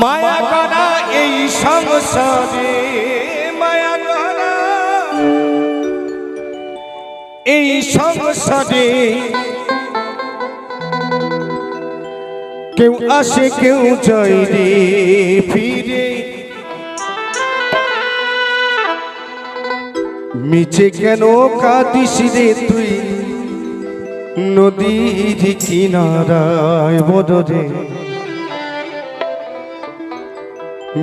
মায়া করা এই সংসারে সংসারে কেউ আসে, কেউ যায় রে ফিরে। মিছে কেন কাঁদিস রে তুই? নদীর কিনারায় বদরে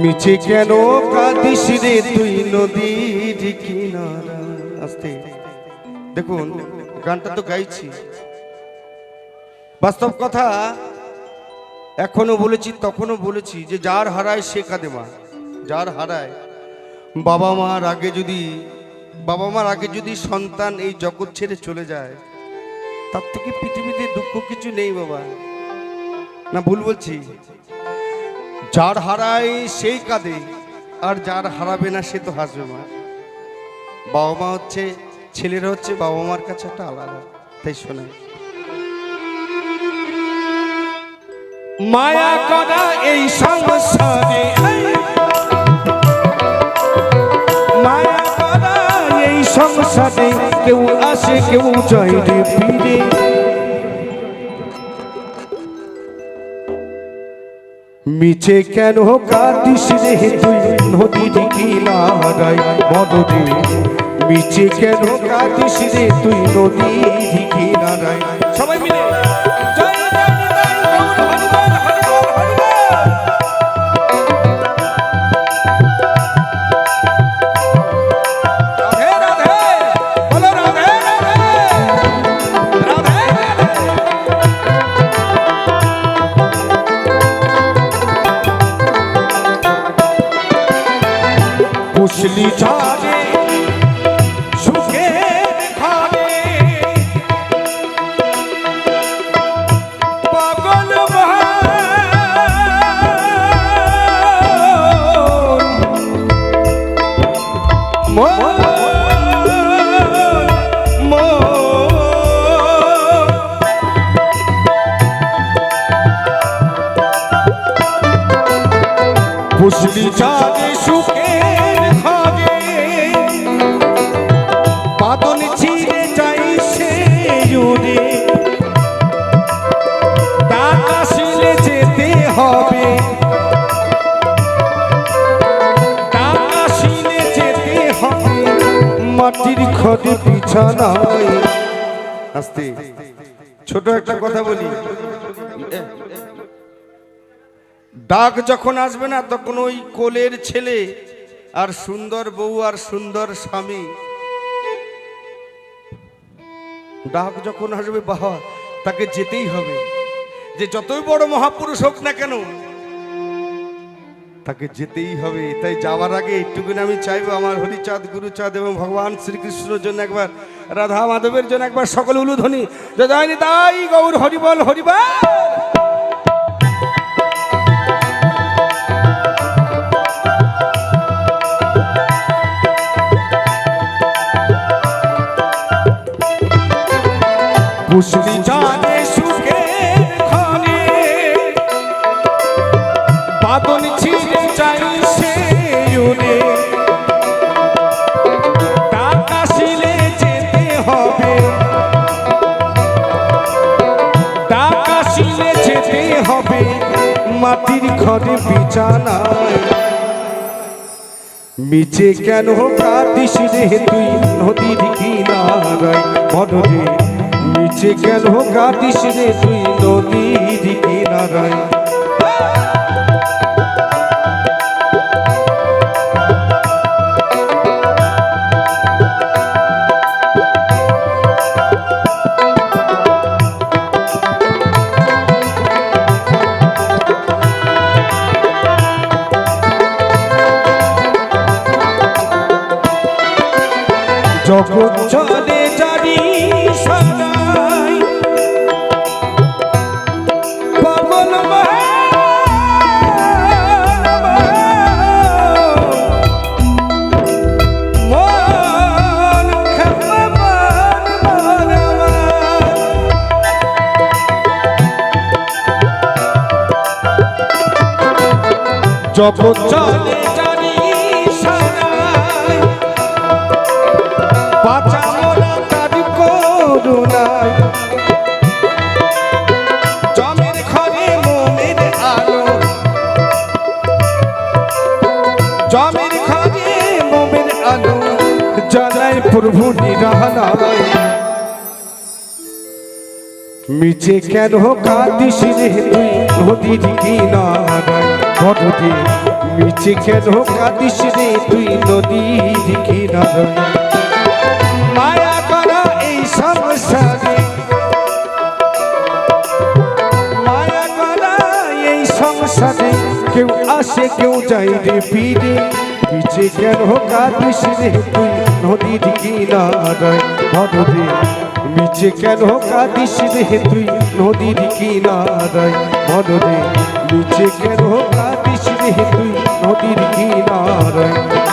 মিছে কেন কাঁদিস রে তুই? নদীর কিনারা আসতে। দেখুন, গানটা তো গাইছি। বাস্তব কথা, এখনও বলেছি তখনও বলেছি যে যার হারায় সে কাঁদে মা, যার হারায়। বাবা মার আগে যদি, বাবা মার আগে যদি সন্তান এই জগৎ ছেড়ে চলে যায়, তার থেকে পৃথিবীতে দুঃখ কিছু নেই বাবা। না, ভুল বলছি। যার হারায় সেই কাঁদে, আর যার হারাবে না সে তো হাসবে মা। বাবা মা হচ্ছে ছেলেরা হচ্ছে বাবা মার কাছে একটা আলাদা। তাই শোনে মায়া করা এই সংসারে। মায়া করা এই সংসারে। কেউ আসে, কেউ যায় রে ফিরে। মিছে কেন কাটিস রে তুই? নদীর কিনারায় মনরে মিছে কেন কাটিস রে তুই নদীর কিনারায় সবাই মিলে। জয় জয় কুশলি ছাড়ে সুখে ঘরে বাদন ছিঁড়ে যাই সে জুড়ে টাকা শিলে যেতে হবে। টাকা শিলে যেতে হবে। মাটির খড়ে বিছানায়। আস্তে। ছোট একটা কথা বলি। ডাক যখন আসবে না, তখন ওই কোলের ছেলে আর সুন্দর বউ আর সুন্দর স্বামী। ডাক যখন আসবে, বাবা, তাকে যেতেই হবে। যে যতই বড় মহাপুরুষ হোক না কেন, তাকে যেতেই হবে। তাই যাওয়ার আগে একটুকুনি আমি চাইব আমার হরিচাঁদ, গুরুচাঁদ এবং ভগবান শ্রীকৃষ্ণের জন্য একবার, রাধা মাধবের জন্য একবার সকল উলুধ্বনি। জয় তাই গৌর হরিবল হরিবল। জানে সুখে খানে বাদন ছিঁড়ে চাই সে উনে টাকা শিলে যেতে হবে। টাকা শিলে যেতে হবে। মাটির ঘরে বিছানায়। মিছে কেন কাঁদিস রে তুই নদীর কিনারায়? মনরে মিছে কেন কাঁদিস রে তুই নদীর কিনারায় জগৎ জগৎ চলে জানি সারায়। না তার করুণায়। জমের ঘরে মোমের আলো। জমের ঘরে মোমের আলো। জ্বালায় প্রভু নিরালায় মিছে কেন কাঁদিস রে তুই? নদীর কিনারায় ঘটে মিছে কেন কাঁদিস রে তুই নদীর কিনারায় মায়া করা এই সংসারে। মায়া করা এই সংসারে। কেউ আসে, কেউ যায় রে ফিরে মিছে কেন কাঁদিস রে তুই নদীর কিনারায় ঘটে মিছে কেন কাঁদিস রে তুই নদীর কিনারায় মনরে মিছে কেন কাঁদিস রে তুই নদীর কিনারায়